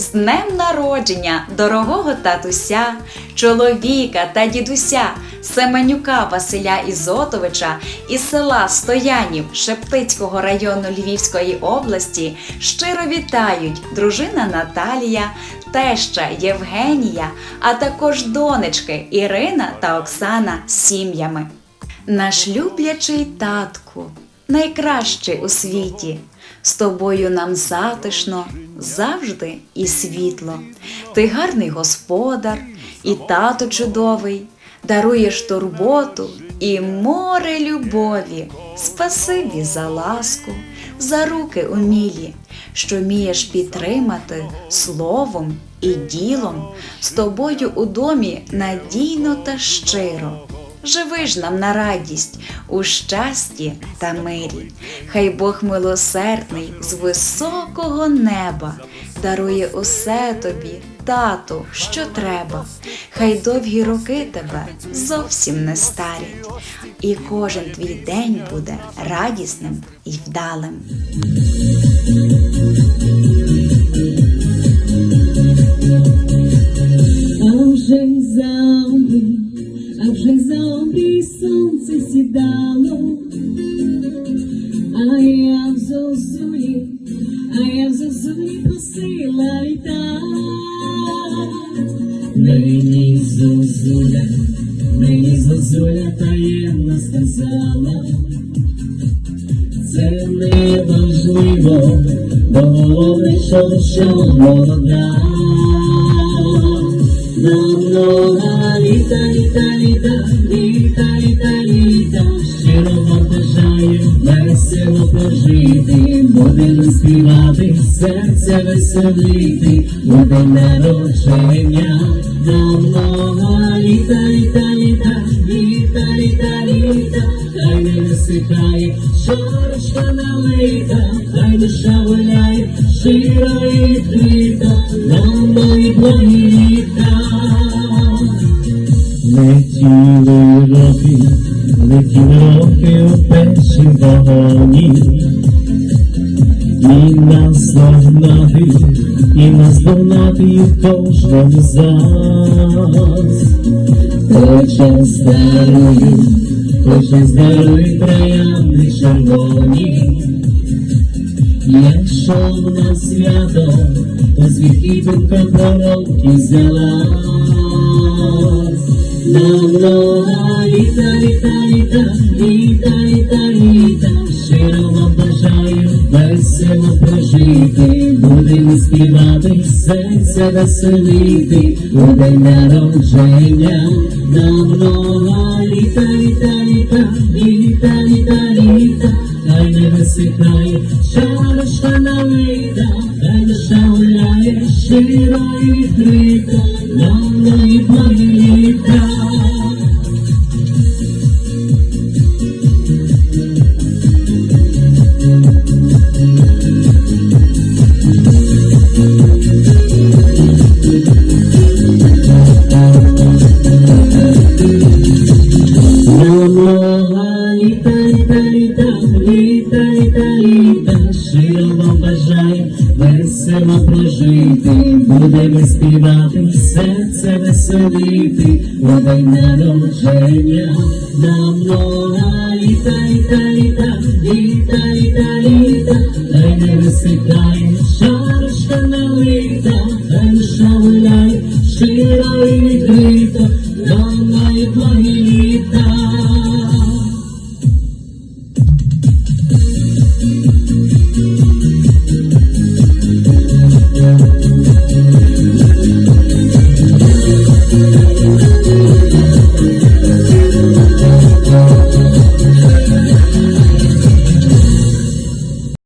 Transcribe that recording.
З днем народження дорогого татуся, чоловіка та дідуся Семенюка Василя Ізотовича із села Стоянів Шептицького району Львівської області щиро вітають дружина Наталія, теща Євгенія, а також донечки Ірина та Оксана з сім'ями. Наш люблячий татку, найкращий у світі, з тобою нам затишно, завжди і світло. Ти гарний господар, і тато чудовий, даруєш турботу і море любові. Спасибі за ласку, за руки умілі, що вмієш підтримати словом і ділом, з тобою у домі надійно та щиро. Живи ж нам на радість у щасті та мирі. Хай Бог милосердний з високого неба дарує усе тобі, тату, що треба. Хай довгі роки тебе зовсім не старять, і кожен твій день буде радісним і вдалим. Сідало, а я в зозулі, а я в зозулі просила літа. Мені зозуля, мені зозуля таємно сказала, це не важливо, бо головне, що, молода. На много літа, літа, літа, літа, літа, літа, щиро вам бажаю весело прожити, будемо співати, серце веселити, буде народження. На много літа, літа, літа, літа, літа, літа, хай не висихає, шорочка налита, хай душа гуляє, щиро і відкрита, нам мої благі Роки, летіли роки у першім вагоні, і нас догнати, і нас догнати в кожному з нас. Кожен старою, кожен старої троянди червоні. Якщо в нас свято, то звідки думка про роки взялась. Літа, літа, літа, літа, літа, літа, щиро вам бажаю весело прожити, будемо співати, серце веселити, у день народження. На много літа, літа, літа, літа, літа, літа, хай не висихає, шарочка налита, хай душа гуляє, щиро і відкрита, нам мої благі жити, будемо співати, серце веселити, О день народження. Нам нога літа, літа, літа, літа, літа, літа, хай не висихає, шарочка налита, хай душа гуляє, шира і відкрита, нам найблагі літа. Thank you.